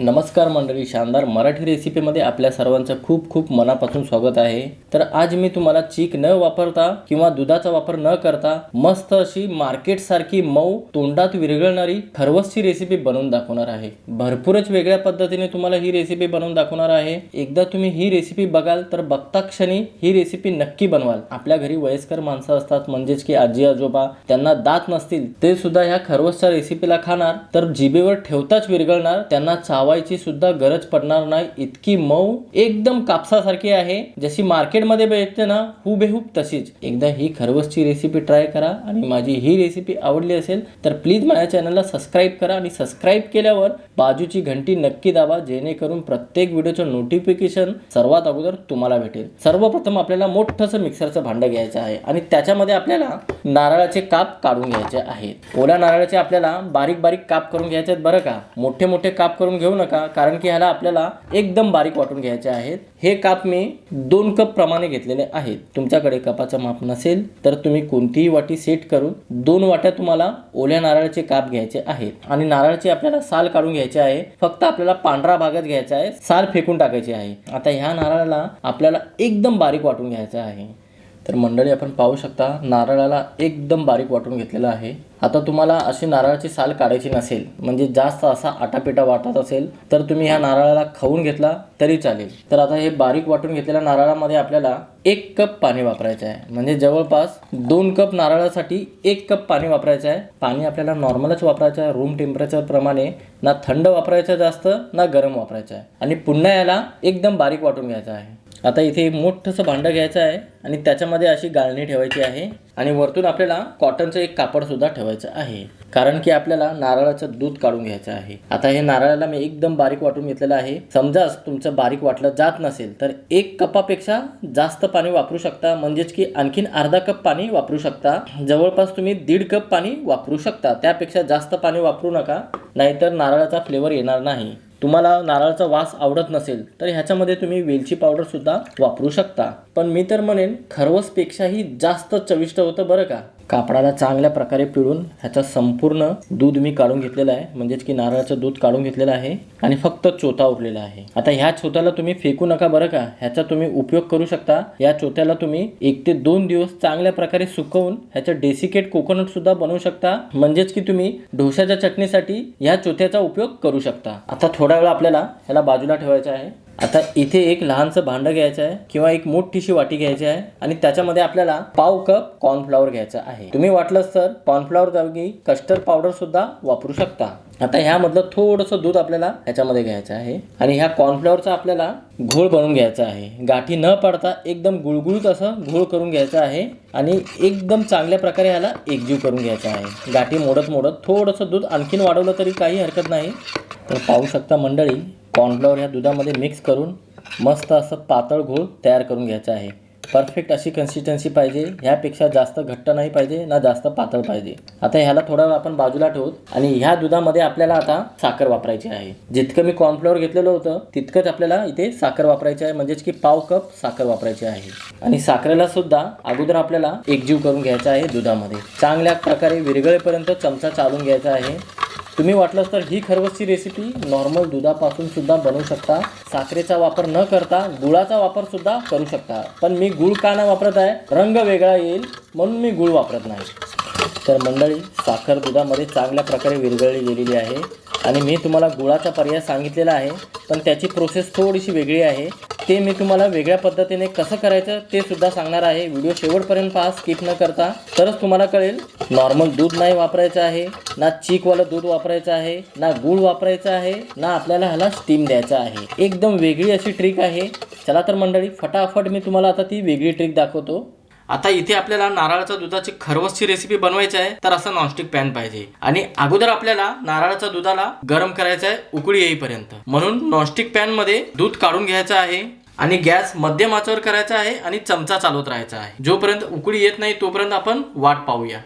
नमस्कार मंडळी शानदार मराठी रेसिपीमध्ये आपल्या सर्वांचं खूप खूप मनापासून स्वागत आहे. तर आज मी तुम्हाला चीक न वापरता किंवा दुधाचा वापर न करता मस्त अशी मार्केट सारखी मऊ तोंडात विरघळणारी खरवसची रेसिपी बनवून दाखवणार आहे. भरपूरच वेगळ्या पद्धतीने तुम्हाला ही रेसिपी बनवून दाखवणार आहे. एकदा तुम्ही ही रेसिपी बघाल तर बघता क्षणी ही रेसिपी नक्की बनवाल. आपल्या घरी वयस्कर माणसं असतात म्हणजेच की आजी आजोबा त्यांना दात नसतील ते सुद्धा ह्या खरवसच्या रेसिपीला खाणार तर जिबेवर ठेवताच विरघळणार त्यांना लावायची सुद्धा गरज पडणार नाही. इतकी मऊ एकदम कापसासारखी आहे. जशी मार्केटमध्ये भेटते ना हुबेहूब तशीच. एकदा ही खरवसची रेसिपी ट्राय करा आणि माझी ही रेसिपी आवडली असेल तर प्लीज माझ्या चॅनलला सबस्क्राईब करा आणि सबस्क्राईब केल्यावर बाजूची घंटी नक्की दाबा जेणेकरून प्रत्येक व्हिडिओचं नोटिफिकेशन सर्वात अगोदर तुम्हाला भेटेल. सर्वप्रथम आपल्याला मोठंसं मिक्सरचं भांडं घ्यायचं आहे आणि त्याच्यामध्ये आपल्याला नारळाचे काप काढून घ्यायचे आहेत. ओल्या नारळाचे आपल्याला बारीक बारीक काप करून घ्यायचे आहेत बरं का? मोठे मोठे काप करून घेऊन नका कारण की ह्याला आपल्याला एकदम बारीक वाटून घ्यायचे आहेत. हे काप मी दोन कप प्रमाणे घेतलेले आहेत. तुमच्याकडे कपाचं माप नसेल तर तुम्ही कोणतीही वाटी सेट करून दोन वाट्या तुम्हाला ओल्या नारळाचे काप घ्यायचे आहेत. आणि नारळाची आपल्याला साल काढून घ्यायची आहे. फक्त आपल्याला पांढरा भागच घ्यायचा आहे. साल फेकून टाकायची आहे. आता ह्या नारळाला आपल्याला एकदम बारीक वाटून घ्यायचं आहे. तर मंडळी आपण पाहू शकता नारळाला एकदम बारीक वाटून घेतलेलं आहे. आता तुम्हाला अशी नारळाची साल काढायची नसेल म्हणजे जास्त असा आटापिटा वाटत असेल तर तुम्ही ह्या नारळाला खाऊन घेतला तरी चालेल. तर आता हे बारीक वाटून घेतलेल्या नारळामध्ये आपल्याला एक कप पाणी वापरायचं आहे. म्हणजे जवळपास दोन कप नारळासाठी एक कप पाणी वापरायचं आहे. पाणी आपल्याला नॉर्मलच वापरायचं आहे. रूम टेम्परेचर प्रमाणे ना थंड वापरायचं जास्त ना गरम वापरायचं आहे. आणि पुन्हा याला एकदम बारीक वाटून घ्यायचं आहे. आता इथे मोठंसं भांडं घ्यायचं आहे आणि त्याच्यामध्ये अशी गाळणी ठेवायची आहे. आणि वरतून आपल्याला कॉटनचं एक कापडसुद्धा ठेवायचं आहे. कारण की आपल्याला नारळाचं दूध काढून घ्यायचं आहे. आता हे नारळाला मी एकदम बारीक वाटून घेतलेलं आहे. समजाच तुमचं बारीक वाटलं जात नसेल तर एक कपापेक्षा जास्त पाणी वापरू शकता. म्हणजेच की आणखीन अर्धा कप पाणी वापरू शकता. जवळपास तुम्ही दीड कप पाणी वापरू शकता. त्यापेक्षा जास्त पाणी वापरू नका. नाहीतर नारळाचा फ्लेवर येणार नाही. तुम्हाला नारळाचा वास आवडत नसेल तर ह्याच्यामध्ये तुम्ही वेलची पावडरसुद्धा वापरू शकता. पण मी तर म्हणेन खरवसपेक्षाही जास्त चविष्ट होतं बरं का? कापडाला चांगल्या प्रकारे पिळून ह्याचा संपूर्ण दूध मी काढून घेतलेला आहे. म्हणजेच की नारळाचं दूध काढून घेतलेलं आहे आणि फक्त चोथा उरलेला आहे. आता ह्या चोथ्याला तुम्ही फेकू नका बरं का. ह्याचा तुम्ही उपयोग करू शकता. या चोथ्याला तुम्ही एक ते दोन दिवस चांगल्या प्रकारे सुकवून ह्याचं डेसिकेट कोकोनट सुद्धा बनवू शकता. म्हणजेच की तुम्ही ढोशाच्या चटणीसाठी ह्या चोथ्याचा उपयोग करू शकता. आता थोडा वेळ आपल्याला ह्याला बाजूला ठेवायचा आहे. आता इथे एक लहानसं भांडं घ्यायचं आहे किंवा एक मोठीशी वाटी घ्यायची आहे आणि त्याच्यामध्ये आपल्याला पाव कप कॉर्नफ्लॉवर घ्यायचं आहे. तुम्ही वाटलंच तर कॉर्नफ्लॉवर जागी कस्टर्ड पावडर सुद्धा वापरू शकता. आता ह्यामधलं थोडंसं दूध आपल्याला ह्याच्यामध्ये घ्यायचं आहे आणि ह्या कॉर्नफ्लॉवरचा आपल्याला घोळ बनवून घ्यायचा आहे. गाठी न पडता एकदम गुळगुळीत असं घोळ करून घ्यायचा आहे आणि एकदम चांगल्या प्रकारे ह्याला एकजीव करून घ्यायचा आहे. गाठी मोडत मोडत थोडंसं दूध आणखीन वाढवलं तरी काही हरकत नाही. तर पाहू शकता मंडळी कॉर्नफ्लॉवर ह्या दुधामध्ये मिक्स करून मस्त असं पातळ घोळ तयार करून घ्यायचा आहे. परफेक्ट अशी कन्सिस्टन्सी पाहिजे. ह्यापेक्षा जास्त घट्ट नाही पाहिजे ना जास्त पातळ पाहिजे. आता ह्याला थोडा वेळ आपण बाजूला ठेवू आणि ह्या दुधामध्ये आपल्याला आता साखर वापरायची आहे. जितकं मी कॉर्नफ्लॉवर घेतलेलं होतं तितकंच आपल्याला इथे साखर वापरायची आहे. म्हणजेच की पाव कप साखर वापरायची आहे. आणि साखरेला सुद्धा अगोदर आपल्याला एकजीव करून घ्यायचा आहे दुधामध्ये. चांगल्या प्रकारे विरघळेपर्यंत चमचा चालून घ्यायचा आहे. तुम्ही वाटलंच तर ही खरवसची रेसिपी नॉर्मल दुधापासून सुद्धा बनवू शकता. साखरेचा वापर न करता गुळाचा वापर सुद्धा करू शकता. पण मी गुळ का नाही वापरत आहे? रंग वेगळा येईल म्हणून मी गुळ वापरत नाही. तर मंडळी साखर दुधामध्ये चांगल्या प्रकारे विरघळली गेलेली आहे. आणि मी तुम्हाला गुळाचा पर्याय सांगितलेला आहे पण त्याची प्रोसेस थोडीशी वेगळी आहे. ते मी तुम्हाला वेगळ्या पद्धतीने कसं करायचं ते सुद्धा सांगणार आहे. व्हिडिओ शेवटपर्यंत पहा स्किप न करता. तरच तुम्हाला कळेल नॉर्मल दूध नाही वापरायचं आहे ना चीकवालं दूध वापरायचं आहे ना गूळ वापरायचं आहे ना आपल्याला ह्याला स्टीम द्यायचा आहे. एकदम वेगळी अशी ट्रिक आहे. चला तर मंडळी फटाफट मी तुम्हाला आता ती वेगळी ट्रिक दाखवतो. आता इथे आपल्याला नारळाच्या दुधाची खरवसची रेसिपी बनवायची आहे तर असं नॉनस्टिक पॅन पाहिजे. आणि अगोदर आपल्याला नारळाच्या दुधाला गरम करायचं आहे उकळी येईपर्यंत. म्हणून नॉनस्टिक पॅनमध्ये दूध काढून घ्यायचं आहे आणि गॅस मध्यम आचेवर करायचा आहे आणि चमचा चालवत राहायचा आहे. जोपर्यंत उकळी येत नाही तोपर्यंत आपण वाट पाहूया.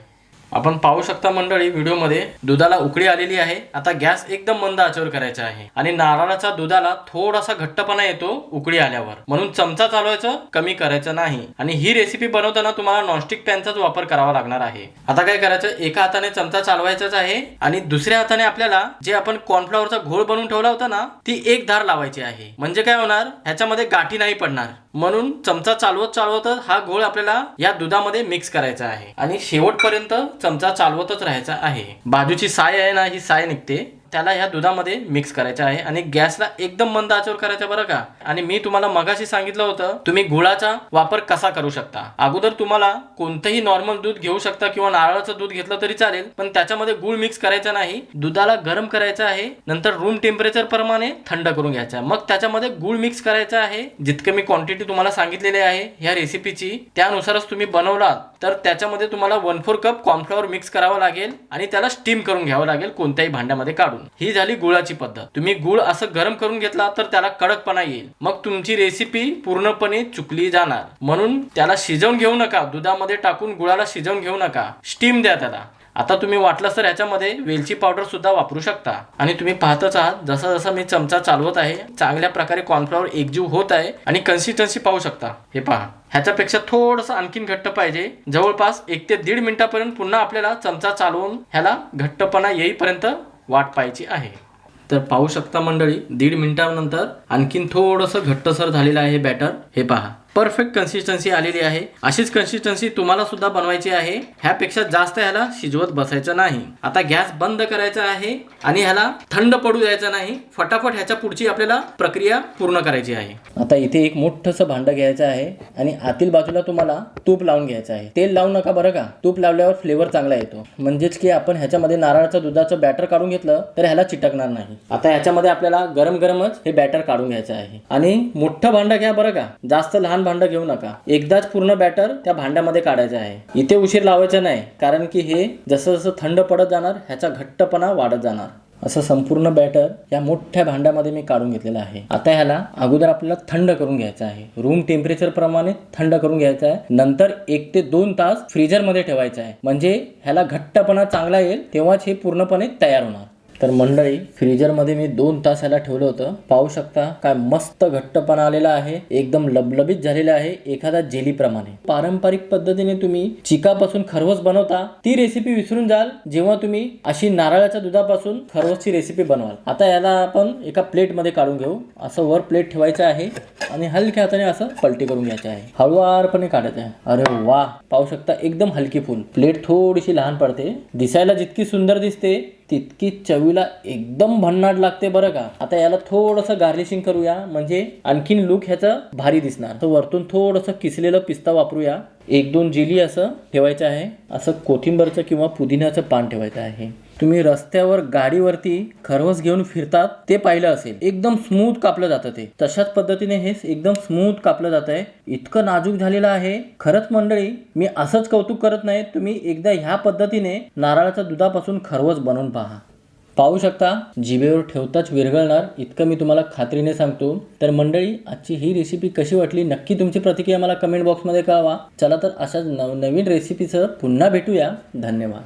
आपण पाहू शकता मंडळी व्हिडिओमध्ये दुधाला उकळी आलेली आहे. आता गॅस एकदम मंद आचेवर करायचा आहे. आणि नारळाचा दुधाला थोडासा घट्टपणा येतो उकळी आल्यावर. म्हणून चमचा चालवायचं कमी करायचं नाही. आणि ही रेसिपी बनवताना तुम्हाला नॉनस्टिक पॅनचाच वापर करावा लागणार आहे. आता काय करायचं? एका हाताने चमचा चालवायचाच आहे. आणि दुसऱ्या हाताने आपल्याला जे आपण कॉर्नफ्लॉवरचा घोळ बनवून ठेवला होता ना ती एक धार लावायची आहे. म्हणजे काय होणार? ह्याच्यामध्ये गाठी नाही पडणार. म्हणून चमचा चालवत चालवतच हा घोळ आपल्याला या दुधामध्ये मिक्स करायचा आहे. आणि शेवटपर्यंत चमचा चालवतच राहायचा आहे. बाजूची साय आहे ना ही साय निघते. त्याला ह्या दुधामध्ये मिक्स करायचं आहे आणि गॅसला एकदम मंद आचवर करायचा बरं का? आणि मी तुम्हाला मगाशी सांगितलं होतं तुम्ही गुळाचा वापर कसा करू शकता? अगोदर तुम्हाला कोणतंही नॉर्मल दूध घेऊ शकता किंवा नारळाचं दूध घेतलं तरी चालेल पण त्याच्यामध्ये गुळ मिक्स करायचा नाही. दुधाला गरम करायचं आहे नंतर रूम टेम्परेचर प्रमाणे थंड करून घ्यायचं. आहे मग त्याच्यामध्ये गुळ मिक्स करायचं आहे जितकं मी क्वांटिटी तुम्हाला सांगितलेली आहे ह्या रेसिपीची त्यानुसारच तुम्ही बनवलात तर त्याच्यामध्ये तुम्हाला one four cup cornflour mix करावं लागेल आणि त्याला स्टीम करून घ्यावं लागेल कोणत्याही भांड्यामध्ये काढून. ही झाली गुळाची पद्धत. तुम्ही गुळ असं गरम करून घेतला तर त्याला कडकपणा येईल. मग तुमची रेसिपी पूर्णपणे चुकली जाणार. म्हणून त्याला शिजवून घेऊ नका. दुधामध्ये टाकून गुळाला शिजवून घेऊ नका. स्टीम द्या त्याला. आता तुम्ही वाटलं तर ह्याच्यामध्ये वेलची पावडर सुद्धा वापरू शकता. आणि तुम्ही पाहतच आहात जसा जसा मी चमचा चालवत आहे चांगल्या प्रकारे कॉर्नफ्लॉवर एकजीव होत आहे आणि कन्सिस्टन्सी पाहू शकता. हे पहा. ह्याच्यापेक्षा थोडंसं आणखीन घट्ट पाहिजे. जवळपास एक ते दीड मिनिटापर्यंत पुन्हा आपल्याला चमचा चालवून ह्याला घट्टपणा येईपर्यंत वाट पाहायची आहे. तर पाहू शकता मंडळी दीड मिनिटानंतर आणखीन थोडंसं घट्टसर झालेलं आहे बॅटर हे पहा. परफेक्ट कन्सिस्टन्सी आलेली आहे. अशीच कन्सिस्टन्सी तुम्हाला सुद्धा बनवायची आहे. ह्यापेक्षा जास्त ह्याला शिजवत बसायचं नाही. आता गॅस बंद करायचा आहे आणि ह्याला थंड पडू द्यायचा नाही. फटाफट ह्याच्या पुढची आपल्याला प्रक्रिया पूर्ण करायची आहे. आता इथे एक मोठंसं भांडं घ्यायचं आहे आणि आतील बाजूला तुम्हाला तूप लावून घ्यायचं आहे. तेल लावू नका बरं का. तूप लावल्यावर फ्लेवर चांगला येतो. म्हणजेच की आपण ह्याच्यामध्ये नारळाचं दुधाचं बॅटर काढून घेतलं तर ह्याला चिटकणार नाही. आता ह्याच्यामध्ये आपल्याला गरम गरमच हे बॅटर काढून घ्यायचं आहे. आणि मोठं भांडं घ्या बरं का. जास्त लहान भांडं घेऊ नका. एकदाच पूर्ण बॅटर त्या भांड्यामध्ये काढायचं आहे. इथे उशीर लावायचा नाही कारण की हे जसं जसं थंड पडत जाणार ह्याचा घट्टपणा वाढत जाणार. असं संपूर्ण बॅटर या मोठ्या भांड्यामध्ये मी काढून घेतलेलं आहे. आता ह्याला अगोदर आपल्याला थंड करून घ्यायचं आहे. रूम टेम्परेचर प्रमाणे थंड करून घ्यायचं आहे. नंतर एक ते दोन तास फ्रीजरमध्ये ठेवायचं आहे. म्हणजे ह्याला घट्टपणा चांगला येईल तेव्हाच हे पूर्णपणे तयार होणार. तर मंडळी फ्रीजरमध्ये मी दोन तास याला ठेवलं होतं. पाहू शकता काय मस्त घट्टपणा आलेला आहे. एकदम लबलबीत झालेला आहे एखादा जेलीप्रमाणे. पारंपरिक पद्धतीने तुम्ही चिकापासून खरवस बनवता ती रेसिपी विसरून जाल. जेव्हा तुम्ही अशी नारळाच्या दुधापासून खरवसची रेसिपी बनवाल. आता याला आपण एका प्लेटमध्ये काढून घेऊ. असं वर प्लेट ठेवायचं आहे आणि हलक्या हाताने असं पलटी करून घ्यायचं आहे. हळुवारपणे काढायचं आहे. अरे वा! पाहू शकता एकदम हलकी फुल. प्लेट थोडीशी लहान पडते. दिसायला जितकी सुंदर दिसते तितकी चवीला एकदम भन्नाट लागते बरं का. आता याला थोडंसं गार्निशिंग करूया. म्हणजे आणखीन लुक ह्याचं भारी दिसणार. तर वरतून थोडंसं किसलेलं पिस्ता वापरूया. एक दोन जिली असं ठेवायचं आहे. असं कोथिंबरचं किंवा पुदिन्याचं पान ठेवायचं आहे. तुम्ही रस्त्यावर गाडीवरती खरवस घेऊन फिरतात ते पाहिलं असेल. एकदम स्मूथ कापलं जातं ते. तशाच पद्धतीने हे एकदम स्मूथ कापलं जात आहे. इतकं नाजूक झालेलं आहे. खरंच मंडळी मी असंच कौतुक करत नाही. तुम्ही एकदा ह्या पद्धतीने नारळाच्या दुधापासून खरवस बनवून पहा. पाहू शकता जिभेवर ठेवताच विरघळणार इतकं मी तुम्हाला खात्रीने सांगतो. तर मंडळी आजची ही रेसिपी कशी वाटली नक्की तुमची प्रतिक्रिया मला कमेंट बॉक्समध्ये कळवा. चला तर अशाच नव नवीन रेसिपीसह पुन्हा भेटूया. धन्यवाद.